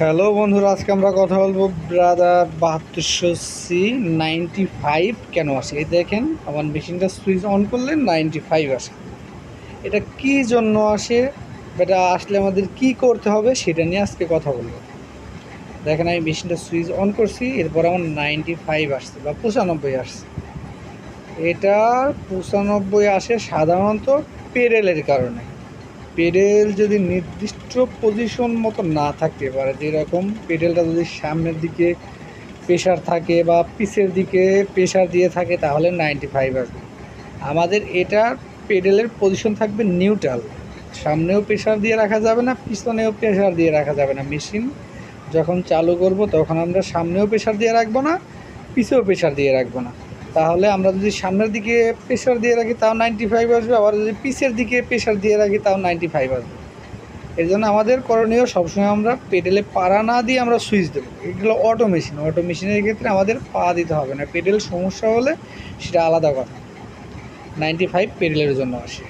Hello বন্ধুরা, আজকে আমরা কথা বলব ব্রাদার বাহাত্তরশো সি নাইনটি ফাইভ কেন আসে? এই দেখেন, আমার মেশিনটা সুইচ অন করলে নাইনটি ফাইভ আসে। এটা কি জন্য আসে? এটা আসলে আমাদের কি করতে হবে সেটা নিয়ে আজকে কথা বলব। দেখেন, আমি মেশিনটা সুইচ অন করছি, এরপর আমার নাইনটি ফাইভ আসছে বা পঁচানব্বই আসছে। এটা পঁচানব্বই আসে সাধারণত পেরেলের কারণে। পেডেল যদি নির্দিষ্ট পজিশন মতো না থাকতে পারে, যেরকম পেডেলটা যদি সামনের দিকে প্রেশার থাকে বা পিছের দিকে প্রেশার দিয়ে থাকে, তাহলে নাইনটি ফাইভ আসবে। আমাদের এটা পেডেলের পজিশন থাকবে নিউট্রাল সামনেও প্রেশার দিয়ে রাখা যাবে না, পিছনেও প্রেশার দিয়ে রাখা যাবে না। মেশিন যখন চালু করব, তখন আমরা সামনেও প্রেশার দিয়ে রাখব না, পিছেও প্রেশার দিয়ে রাখব না। তাহলে আমরা যদি সামনের দিকে প্রেশার দিয়ে রাখি, তাও নাইনটি ফাইভ আসবে। আবার যদি পিসের দিকে প্রেশার দিয়ে রাখি, তাও নাইনটি ফাইভ আসবে। এর জন্য আমাদের করণীয় সবসময় আমরা পেডেলে পাড়া না দিয়ে আমরা সুইচ দেবো। এগুলো অটো মেশিন অটো মেশিনের ক্ষেত্রে আমাদের পা দিতে হবে না। পেডেল সমস্যা হলে সেটা আলাদা কথা। নাইনটি ফাইভ পেডেলের জন্য আসে।